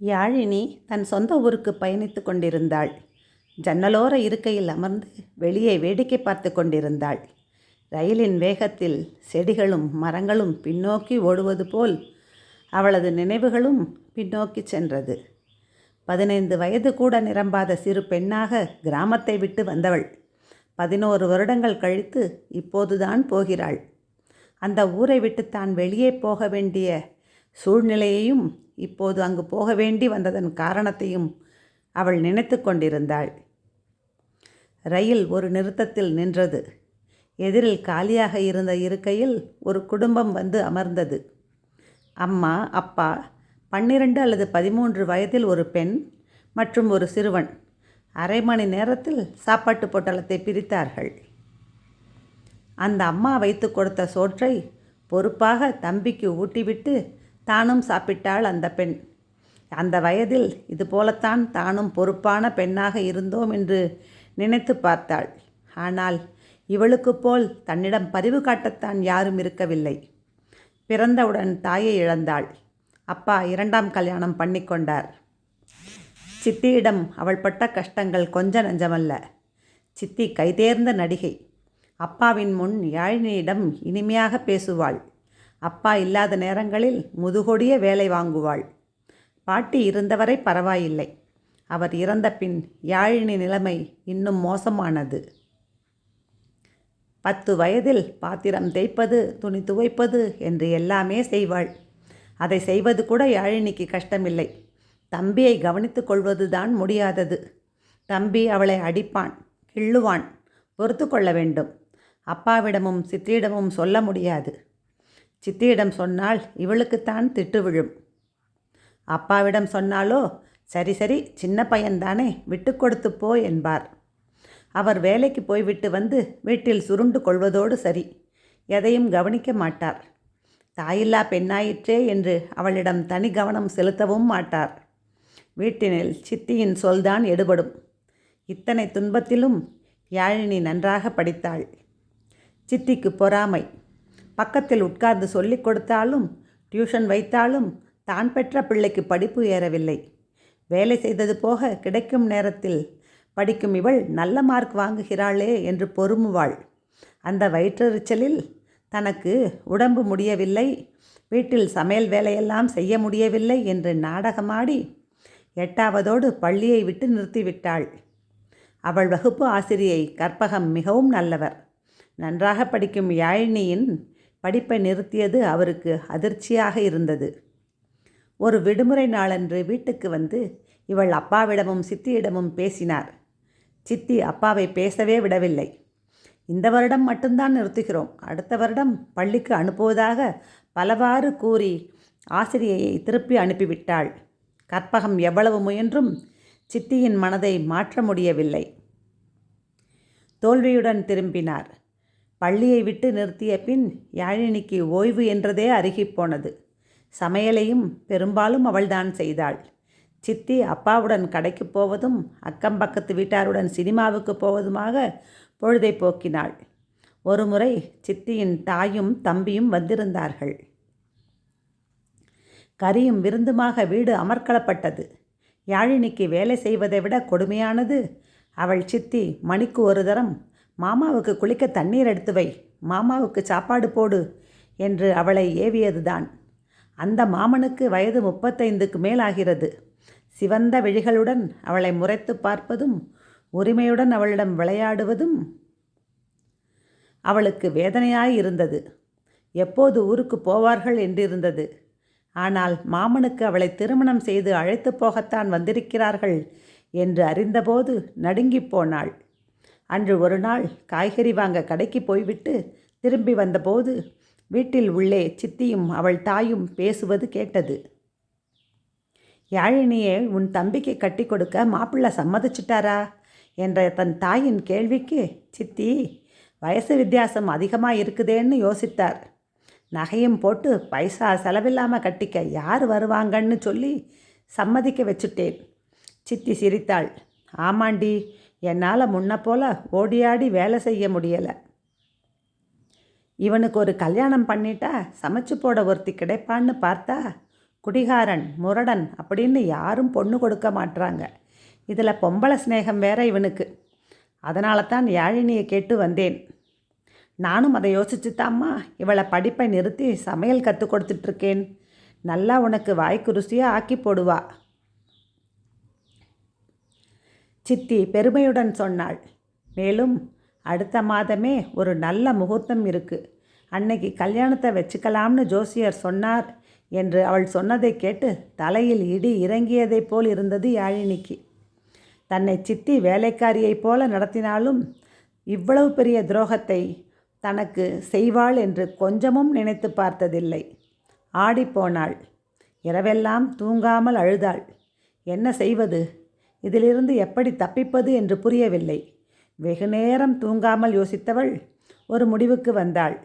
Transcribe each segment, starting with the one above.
யாழினி தன் சொந்த ஊருக்கு பயணித்து கொண்டிருந்தாள். ஜன்னலோர இருக்கையில் அமர்ந்து வெளியே வேடிக்கை பார்த்து கொண்டிருந்தாள். ரயிலின் வேகத்தில் செடிகளும் மரங்களும் பின்னோக்கி ஓடுவது போல் அவளது நினைவுகளும் பின்னோக்கி சென்றது. பதினைந்து வயது கூட நிரம்பாத சிறு பெண்ணாக கிராமத்தை விட்டு வந்தவள். பதினோரு வருடங்கள் கழித்து இப்போதுதான் போகிறாள். அந்த ஊரை விட்டு தான் வெளியே போக வேண்டிய சூழ்நிலையையும் இப்போது அங்கு போக வேண்டி வந்ததன் காரணத்தையும் அவள் நினைத்து கொண்டிருந்தாள். ரயில் ஒரு நிறுத்தத்தில் நின்றது. எதிரில் காலியாக இருந்த இருக்கையில் ஒரு குடும்பம் வந்து அமர்ந்தது. அம்மா அப்பா பன்னிரண்டு அல்லது பதிமூன்று வயதில் ஒரு பெண் மற்றும் ஒரு சிறுவன். அரை மணி நேரத்தில் சாப்பாட்டு பொட்டலத்தை பிரித்தார்கள். அந்த அம்மா வைத்து கொடுத்த சோற்றை பொறுப்பாக தம்பிக்கு ஊட்டிவிட்டு தானும் சாப்பிட்டாள் அந்த பெண். அந்த வயதில் இது போலத்தான் தானும் பொறுப்பான பெண்ணாக இருந்தோம் என்று நினைத்து பார்த்தாள். ஆனால் இவளுக்கு போல் தன்னிடம் பரிவு காட்டத்தான் யாரும் இருக்கவில்லை. பிறந்தவுடன் தாயை இழந்தாள். அப்பா இரண்டாம் கல்யாணம் பண்ணிக்கொண்டார் சித்தியிடம் அவள் பட்ட கஷ்டங்கள் கொஞ்ச நஞ்சமல்ல. சித்தி கைதேர்ந்த நடிகை. அப்பாவின் முன் யாழினியிடம் இனிமையாக பேசுவாள். அப்பா இல்லாத நேரங்களில் முதுகொடிய வேலை வாங்குவாள். பாட்டி இருந்தவரை பரவாயில்லை. அவர் இறந்த பின் யாழினி நிலைமை இன்னும் மோசமானது. பத்து வயதில் பாத்திரம் தேய்ப்பது துணி துவைப்பது என்று எல்லாமே செய்வாள். அதை செய்வது கூட யாழினிக்கு கஷ்டமில்லை. தம்பியை கவனித்து கொள்வதுதான் முடியாதது. தம்பி அவளை அடிப்பான் கிள்ளுவான் பொறுத்து கொள்ள வேண்டும். அப்பாவிடமும் சித்தியிடமும் சொல்ல முடியாது. சித்தியிடம் சொன்னால் இவளுக்குத்தான் திட்டு விழும். அப்பாவிடம் சொன்னாலோ சரி சரி சின்ன பையன்தானே விட்டு கொடுத்து போ என்பார். அவர் வேலைக்கு போய்விட்டு வந்து வீட்டில் சுருண்டு கொள்வதோடு சரி எதையும் கவனிக்க மாட்டார். தாயில்லா பெண்ணாயிற்றே என்று அவளிடம் தனி கவனம் செலுத்தவும் மாட்டார். வீட்டினில் சித்தியின் சொல்தான் எடுபடும். இத்தனை துன்பத்திலும் யாழினி நன்றாக படித்தாள். சித்திக்கு பொறாமை. பக்கத்தில் உட்கார்ந்து சொல்லிக் கொடுத்தாலும் டியூஷன் வைத்தாலும் தான் பெற்ற பிள்ளைக்கு படிப்பு ஏறவில்லை. வேலை செய்தது போக கிடைக்கும் நேரத்தில் படிக்கும் இவள் நல்ல மார்க் வாங்குகிறாளே என்று பொறுமுவாள். அந்த வயிற்றெரிச்சலில் தனக்கு உடம்பு முடியவில்லை வீட்டில் சமையல் வேலையெல்லாம் செய்ய முடியவில்லை என்று நாடகமாடி எட்டாவதோடு பள்ளியை விட்டு நிறுத்திவிட்டாள். அவள் வகுப்பு ஆசிரியை கற்பகம் மிகவும் நல்லவர். நன்றாக படிக்கும் யாழினியின் படிப்பை நிறுத்தியது அவருக்கு அதிர்ச்சியாக இருந்தது. ஒரு விடுமுறை நாளன்று வீட்டுக்கு வந்து இவள் அப்பாவிடமும் சித்தியிடமும் பேசினார். சித்தி அப்பாவை பேசவே விடவில்லை. இந்த வருடம் மட்டும்தான் நிறுத்துகிறோம். அடுத்த வருடம் பள்ளிக்கு அனுப்புவதாக பலவாறு கூறி ஆசிரியையை திருப்பி அனுப்பிவிட்டாள். கற்பகம் எவ்வளவு முயன்றும் சித்தியின் மனதை மாற்ற முடியவில்லை. தோல்வியுடன் திரும்பினார். பள்ளியை விட்டு நிறுத்திய பின் யாழினிக்கு ஓய்வு என்றதே அருகிப்போனது சமையலையும் பெரும்பாலும் அவள்தான் செய்தாள். சித்தி அப்பாவுடன் கடைக்கு போவதும் அக்கம் பக்கத்து வீட்டாருடன் சினிமாவுக்கு போவதுமாக பொழுதை போக்கினாள். ஒருமுறை சித்தியின் தாயும் தம்பியும் வந்திருந்தார்கள். கரியும் விருந்துமாக வீடு அமர்க்களப்பட்டது. யாழினிக்கு வேலை செய்வதை விட கொடுமையானது அவள் சித்தி மணிக்கு ஒரு தரம் மாமாவுக்கு குளிக்க தண்ணீர் எடுத்து வை. மாமாவுக்கு சாப்பாடு போடு என்று அவளை ஏவியதுதான். அந்த மாமனுக்கு வயது முப்பத்தைந்துக்கு மேல் ஆகிறது சிவந்த விழிகளுடன் அவளை முறைத்து பார்ப்பதும் உரிமையுடன் அவளிடம் விளையாடுவதும் அவளுக்கு வேதனையாய் இருந்தது எப்போது ஊருக்கு போவார்கள் என்றிருந்தது. ஆனால் மாமனுக்கு அவளை திருமணம் செய்து அழைத்து போகத்தான் வந்திருக்கிறார்கள் என்று அறிந்தபோது நடுங்கிப் போனாள். அன்று ஒரு நாள் காய்கறி வாங்க கடைக்கு போய்விட்டு திரும்பி வந்தபோது வீட்டில் உள்ளே சித்தியும் அவள் தாயும் பேசுவது கேட்டது. யாழினியை உன் தம்பிக்கு கட்டி கொடுக்க மாப்பிள்ளை சம்மதிச்சிட்டாரா? என்ற தன் தாயின் கேள்விக்கு சித்தி வயசு வித்தியாசம் அதிகமாக இருக்குதேன்னு யோசித்தார். நகையும் போட்டு பைசா செலவில்லாமல் கட்டிக்க யார் வருவாங்கன்னு சொல்லி சம்மதிக்க வச்சுட்டேன். சித்தி சிரித்தாள். ஆமாண்டி என்னால் முன்ன போல ஓடியாடி வேலை செய்ய முடியலை. இவனுக்கு ஒரு கல்யாணம் பண்ணிட்டா சமைச்சு போட ஒருத்தி கிடைப்பான்னு பார்த்தா குடிகாரன் முரடன் அப்படின்னு யாரும் பொண்ணு கொடுக்க மாட்றாங்க. இதில் பொம்பளை சிநேகம் வேற இவனுக்கு. அதனால தான் யாழினியை கேட்டு வந்தேன். நானும் அதை யோசிச்சுத்தாம்மா இவளை படிப்பை நிறுத்தி சமையல் கற்றுக் கொடுத்துட்ருக்கேன் நல்லா உனக்கு வாய்க்கு ருசியாக ஆக்கி போடுவா. சித்தி பெருமையுடன் சொன்னாள். மேலும் அடுத்த மாதமே ஒரு நல்ல முகூர்த்தம் இருக்குது அன்னைக்கு கல்யாணத்தை வச்சுக்கலாம்னு ஜோசியர் சொன்னார் என்று அவள் சொன்னதை கேட்டு தலையில் இடி இறங்கியதைப் போல் இருந்தது யாழினிக்கு. தன்னை சித்தி வேலைக்காரியைப் போல நடத்தினாலும் இவ்வளவு பெரிய துரோகத்தை தனக்கு செய்வாள் என்று கொஞ்சமும் நினைத்து பார்த்ததில்லை. ஆடிப்போனாள் இரவெல்லாம் தூங்காமல் அழுதாள். என்ன செய்வது? இதிலிருந்து எப்படி தப்பிப்பது என்று புரியவில்லை. வெகு நேரம் தூங்காமல் யோசித்தவள் ஒரு முடிவுக்கு வந்தாள்.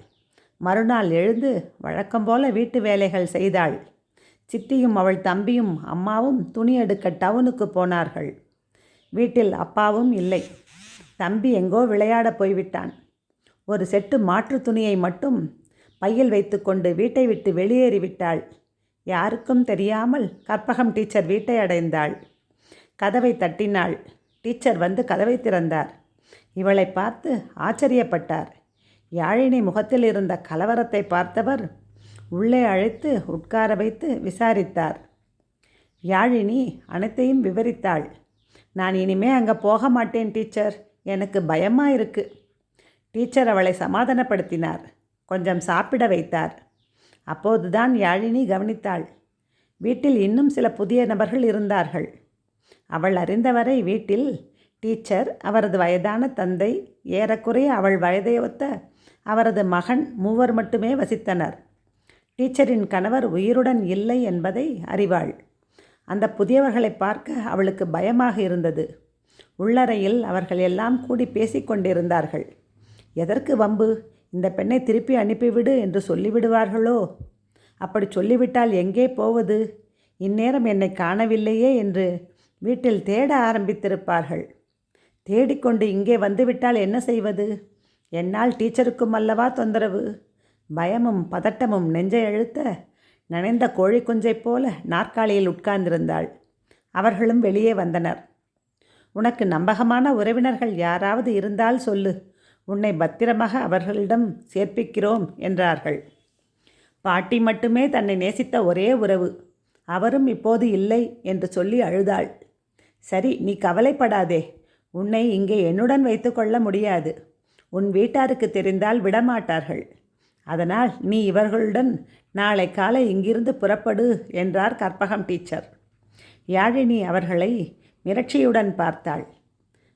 மறுநாள் எழுந்து வழக்கம் போல வீட்டு வேலைகள் செய்தாள். சித்தியும் அவள் தம்பியும் அம்மாவும் துணி எடுக்க டவுனுக்கு போனார்கள். வீட்டில் அப்பாவும் இல்லை. தம்பி எங்கோ விளையாட போய்விட்டான். ஒரு செட்டு மாற்று துணியை மட்டும் பையில் வைத்துக்கொண்டு வீட்டை விட்டு வெளியேறிவிட்டாள். யாருக்கும் தெரியாமல் கற்பகம் டீச்சர் வீட்டை அடைந்தாள். கதவை தட்டினாள். டீச்சர் வந்து கதவை திறந்தார். இவளை பார்த்து ஆச்சரியப்பட்டார். யாழினி முகத்தில் இருந்த கலவரத்தை பார்த்தவர் உள்ளே அழைத்து உட்கார வைத்து விசாரித்தார். யாழினி அனைத்தையும் விவரித்தாள். நான் இனிமே அங்கே போக மாட்டேன் டீச்சர். எனக்கு பயமாக இருக்கு. டீச்சர் அவளை சமாதானப்படுத்தினார். கொஞ்சம் சாப்பிட வைத்தார். அப்போதுதான் யாழினி கவனித்தாள். வீட்டில் இன்னும் சில புதிய நபர்கள் இருந்தார்கள். அவள் அறிந்தவரை வீட்டில் டீச்சர் அவரது வயதான தந்தை ஏறக்குறைய அவள் வயதை ஒத்த அவரது மகன் மூவர் மட்டுமே வசித்தனர். டீச்சரின் கணவர் உயிருடன் இல்லை என்பதை அறிவாள். அந்த புதியவர்களை பார்க்க அவளுக்கு பயமாக இருந்தது. உள்ளறையில் அவர்கள் எல்லாம் கூடி பேசிக்கொண்டிருந்தார்கள் எதற்கு வம்பு? இந்த பெண்ணை திருப்பி அனுப்பிவிடு என்று சொல்லிவிடுவார்களோ? அப்படி சொல்லிவிட்டால் எங்கே போவது? இந்நேரம் என்னை காணவில்லையே என்று வீட்டில் தேட ஆரம்பித்திருப்பார்கள். தேடிக்கொண்டு இங்கே வந்துவிட்டால் என்ன செய்வது? என்னால் டீச்சருக்கும் அல்லவா தொந்தரவு? பயமும் பதட்டமும் நெஞ்சை அழுத்த நனைந்த கோழி குஞ்சைப் போல நாற்காலியில் உட்கார்ந்திருந்தாள். அவர்களும் வெளியே வந்தனர். உனக்கு நம்பகமான உறவினர்கள் யாராவது இருந்தால் சொல்லு. உன்னை பத்திரமாக அவர்களிடம் சேர்ப்பிக்கிறோம் என்றார்கள். பாட்டி மட்டுமே தன்னை நேசித்த ஒரே உறவு. அவரும் இப்போது இல்லை என்று சொல்லி அழுதாள். சரி நீ கவலைப்படாதே. உன்னை இங்கே என்னுடன் வைத்துக்கொள்ள முடியாது. உன் வீட்டாருக்கு தெரிந்தால் விடமாட்டார்கள். அதனால் நீ இவர்களுடன் நாளை காலை இங்கிருந்து புறப்படு என்றார் கற்பகம் டீச்சர் யாழினி அவர்களை மிரட்சியுடன் பார்த்தாள்.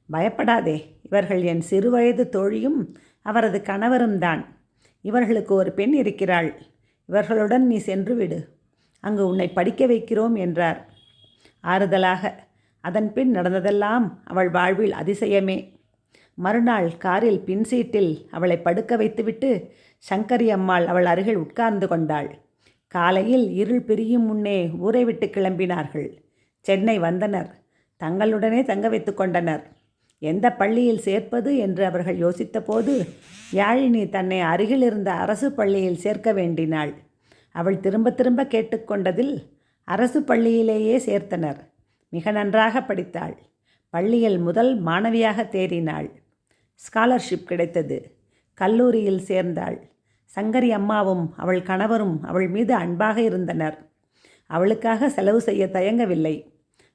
பயப்படாதே இவர்கள் என் சிறுவயது தோழியும் அவரது கணவரும் தான். இவர்களுக்கு ஒரு பெண் இருக்கிறாள். இவர்களுடன் நீ சென்று விடு. அங்கு உன்னை படிக்க வைக்கிறோம் என்றார். ஆறுதலாக அதன் பின் நடந்ததெல்லாம் அவள் வாழ்வில் அதிசயமே. மறுநாள் காரில் பின் சீட்டில் அவளை படுக்க வைத்துவிட்டு சங்கரி அம்மாள் அவள் அருகில் உட்கார்ந்து கொண்டாள். காலையில் இருள் பிரியும் முன்னே ஊரை விட்டு கிளம்பினார்கள். சென்னை வந்தனர். தங்களுடனே தங்க வைத்து கொண்டனர். எந்த பள்ளியில் சேர்ப்பது என்று அவர்கள் யோசித்தபோது யாழினி தன்னை அருகில் இருந்த அரசு பள்ளியில் சேர்க்க வேண்டினாள். அவள் திரும்ப திரும்ப கேட்டுக்கொண்டதில் அரசு பள்ளியிலேயே சேர்த்தனர். மிக நன்றாக படித்தாள். பள்ளியில் முதல் மாணவியாக தேறினாள். ஸ்காலர்ஷிப் கிடைத்தது. கல்லூரியில் சேர்ந்தாள். சங்கரி அம்மாவும் அவள் கணவரும் அவள் மீது அன்பாக இருந்தனர். அவளுக்காக செலவு செய்ய தயங்கவில்லை.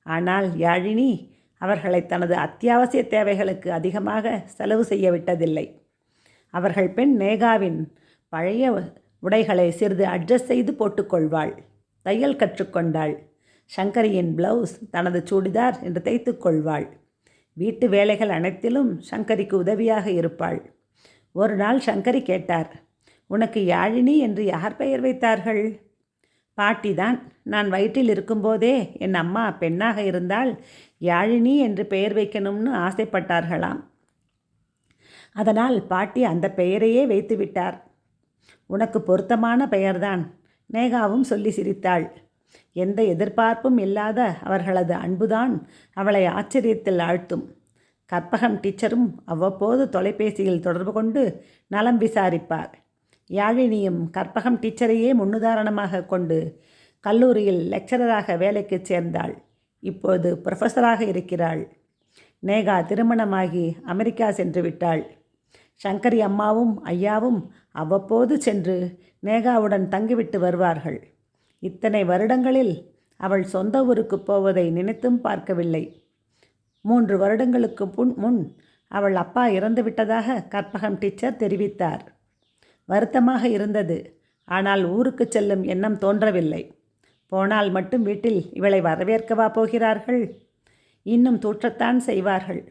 ஆனால் யாழினி அவர்களை தனது அத்தியாவசிய தேவைகளுக்கு அதிகமாக செலவு செய்ய விட்டதில்லை. அவர்கள் பெண் நேகாவின் பழைய உடைகளை சிறிது அட்ஜஸ்ட் செய்து போட்டுக்கொள்வாள். தையல் கற்றுக்கொண்டாள். சங்கரியின் பிளவுஸ் தனது சுடிதார் என்று தைத்து கொள்வாள். வீட்டு வேலைகள் அனைத்திலும் சங்கரிக்கு உதவியாக இருப்பாள். ஒரு நாள் சங்கரி கேட்டார் உனக்கு யாழினி என்று யார் பெயர் வைத்தார்கள்? பாட்டிதான் நான் வயிற்றில் இருக்கும்போதே என் அம்மா பெண்ணாக இருந்தால் யாழினி என்று பெயர் வைக்கணும்னு ஆசைப்பட்டார்களாம். அதனால் பாட்டி அந்த பெயரையே வைத்துவிட்டார். உனக்கு பொருத்தமான பெயர்தான் நேகாவும் சொல்லி சிரித்தாள். எந்த எதிர்பார்ப்பும் இல்லாத அவர்களது அன்புதான் அவளை ஆச்சரியத்தில் ஆழ்த்தும். கற்பகம் டீச்சரும் அவ்வப்போது தொலைபேசியில் தொடர்பு கொண்டு நலம் விசாரிப்பார். யாழினியும் கற்பகம் டீச்சரையே முன்னுதாரணமாக கொண்டு கல்லூரியில் லெக்சரராக வேலைக்கு சேர்ந்தாள். இப்போது ப்ரொஃபஸராக இருக்கிறாள். நேகா திருமணமாகி அமெரிக்கா சென்று விட்டாள். சங்கரி அம்மாவும் ஐயாவும் அவ்வப்போது சென்று நேகாவுடன் தங்கிவிட்டு வருவார்கள். இத்தனை வருடங்களில் அவள் சொந்த ஊருக்கு போவதை நினைத்தும் பார்க்கவில்லை. மூன்று வருடங்களுக்கு முன் முன் அவள் அப்பா இறந்துவிட்டதாக கற்பகம் டீச்சர் தெரிவித்தார். வருத்தமாக இருந்தது. ஆனால் ஊருக்கு செல்லும் எண்ணம் தோன்றவில்லை. போனால் மட்டும் வீட்டில் இவளை வரவேற்கவா போகிறார்கள்? இன்னும் தூற்றத்தான் செய்வார்கள்.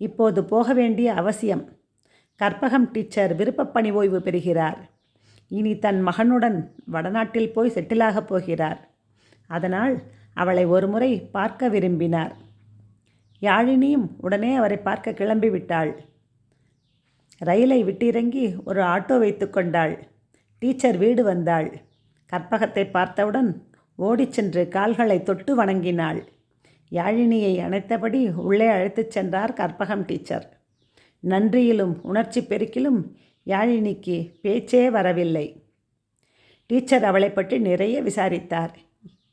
இப்போது போக வேண்டிய அவசியம். கற்பகம் டீச்சர் விருப்பப்பணி ஓய்வு பெறுகிறார். இனி தன் மகனுடன் வடநாட்டில் போய் செட்டிலாகப் போகிறார். அதனால் அவளை ஒருமுறை பார்க்க விரும்பினார். யாழினியும் உடனே அவரை பார்க்க கிளம்பிவிட்டாள். ரயிலை விட்டிறங்கி ஒரு ஆட்டோ வைத்து கொண்டாள். டீச்சர் வீடு வந்தாள். கற்பகத்தை பார்த்தவுடன் ஓடிச் சென்று கால்களை தொட்டு வணங்கினாள். யாழினியை அணைத்தபடி உள்ளே அழைத்துச் சென்றார் கற்பகம் டீச்சர். நன்றியிலும் உணர்ச்சி பெருக்கிலும் யாழினிக்கு பேச்சே வரவில்லை. டீச்சர் அவளை பற்றி நிறைய விசாரித்தார்.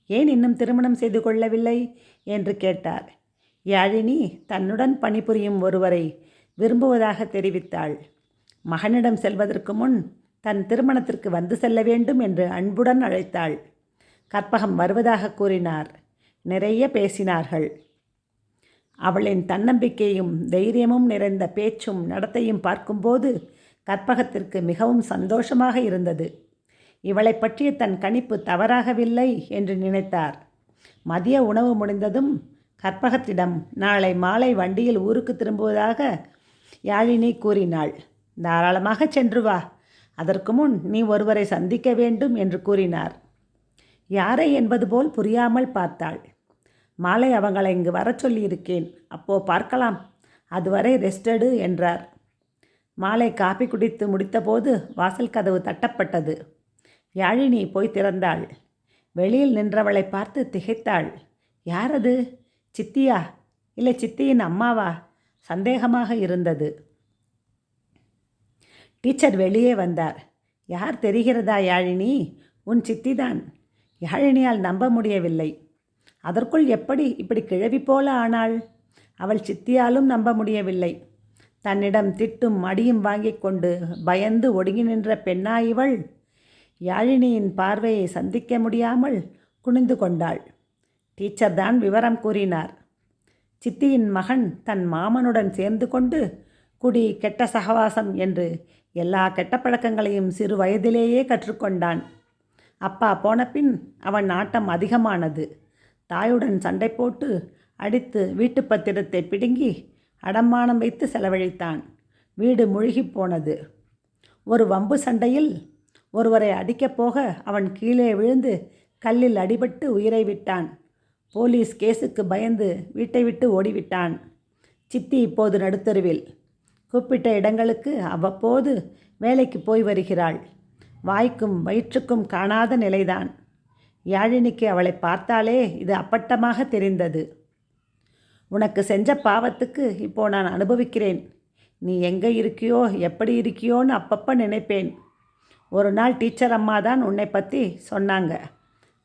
ஏன் இன்னும் திருமணம் செய்து கொள்ளவில்லை? என்று கேட்டார். யாழினி தன்னுடன் பணிபுரியும் ஒருவரை விரும்புவதாக தெரிவித்தாள். மகனிடம் செல்வதற்கு முன் தன் திருமணத்திற்கு வந்து செல்ல வேண்டும் என்று அன்புடன் அழைத்தாள். கற்பகம் வருவதாக கூறினார். நிறைய பேசினார்கள். அவளின் தன்னம்பிக்கையும் தைரியமும் நிறைந்த பேச்சும் நடத்தையும் பார்க்கும்போது கற்பகத்திற்கு மிகவும் சந்தோஷமாக இருந்தது. இவளை பற்றிய தன் கணிப்பு தவறாகவில்லை என்று நினைத்தார். மதிய உணவு முடிந்ததும் கற்பகத்திடம் நாளை மாலை வண்டியில் ஊருக்கு திரும்புவதாக யாழினி கூறினாள். தாராளமாக சென்று வா. அதற்கு முன் நீ ஒருவரை சந்திக்க வேண்டும் என்று கூறினார். யாரை என்பது போல் புரியாமல் பார்த்தாள். மாலை அவங்களை இங்கு வரச் சொல்லியிருக்கேன். அப்போ பார்க்கலாம். அதுவரை ரெஸ்டடு என்றார். மாலை காப்பி குடித்து முடித்தபோது வாசல் கதவு தட்டப்பட்டது. யாழினி போய் திறந்தாள். வெளியில் நின்றவளை பார்த்து திகைத்தாள். யார் அது சித்தியா? இல்லை சித்தியின் அம்மாவா? சந்தேகமாக இருந்தது. டீச்சர் வெளியே வந்தார். யார் தெரிகிறதா யாழினி? உன் சித்திதான். யாழினியால் நம்ப முடியவில்லை. அதற்குள் எப்படி இப்படி கிழவி போல ஆனாள்? அவள் சித்தியாலும் நம்ப முடியவில்லை. தன்னிடம் திட்டும் அடியும் வாங்கிக் கொண்டு பயந்து ஒடுங்கி நின்ற பெண்ணா இவள் யாழினியின் பார்வையை சந்திக்க முடியாமல் குனிந்து கொண்டாள். டீச்சர் தான் விவரம் கூறினார். சித்தியின் மகன் தன் மாமனுடன் சேர்ந்து கொண்டு குடி கெட்ட சகவாசம் என்று எல்லா கெட்ட பழக்கங்களையும் சிறு வயதிலேயே கற்றுக்கொண்டான். அப்பா போனபின் அவன் ஆட்டம் அதிகமானது. தாயுடன் சண்டை போட்டு அடித்து வீட்டு பத்திரத்தை பிடுங்கி அடமானம் வைத்து செலவழித்தான். வீடு முழுகி போனது. ஒரு வம்பு சண்டையில் ஒருவரை அடிக்கப் போக அவன் கீழே விழுந்து கல்லில் அடிபட்டு உயிரை விட்டான். போலீஸ் கேஸுக்கு பயந்து வீட்டை விட்டு ஓடிவிட்டான். சித்தி இப்போது நடுத்தருவில். கூப்பிட்ட இடங்களுக்கு அவ்வப்போது வேலைக்கு போய் வருகிறாள். வாய்க்கும் வயிற்றுக்கும் காணாத நிலைதான். யாழினிக்கு அவளை பார்த்தாலே இது அப்பட்டமாக தெரிந்தது. உனக்கு செஞ்ச பாவத்துக்கு இப்போ நான் அனுபவிக்கிறேன். நீ எங்கே இருக்கியோ எப்படி இருக்கியோன்னு அப்பப்போ நினைப்பேன். ஒரு நாள் டீச்சர் அம்மா தான் உன்னை பற்றி சொன்னாங்க.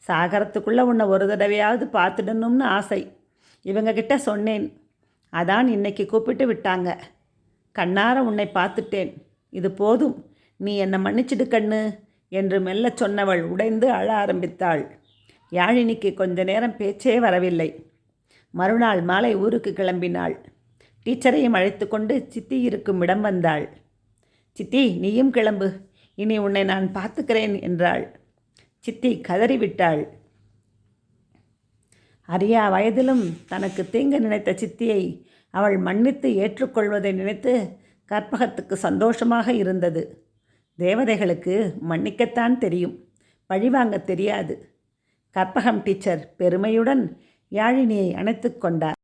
சாகரத்துக்குள்ளே உன்னை ஒரு தடவையாவது பார்த்துடணும்னு ஆசை. இவங்கக்கிட்ட சொன்னேன். அதான் இன்னைக்கு கூப்பிட்டு விட்டாங்க. கண்ணார உன்னை பார்த்துட்டேன். இது போதும். நீ என்னை மன்னிச்சிடு கண்ணு என்று மெல்லச் சொன்னவள் உடைந்து அழ ஆரம்பித்தாள். யாழினிக்கு கொஞ்ச நேரம் பேச்சே வரவில்லை. மறுநாள் மாலை ஊருக்கு கிளம்பினாள். டீச்சரையும் அழைத்து கொண்டு சித்தி இருக்கும் இடம் வந்தாள். சித்தி நீயும் கிளம்பு. இனி உன்னை நான் பார்த்துக்கிறேன் என்றாள். சித்தி கதறிவிட்டாள். அரியா வயதிலும் தனக்கு தீங்கு நினைத்த சித்தியை அவள் மன்னித்து ஏற்றுக்கொள்வதை நினைத்து கற்பகத்துக்கு சந்தோஷமாக இருந்தது. தேவதைகளுக்கு மன்னிக்கத்தான் தெரியும். பழிவாங்க தெரியாது. கற்பகம் டீச்சர் பெருமையுடன் யாழினியை அணைத்து கொண்டார்.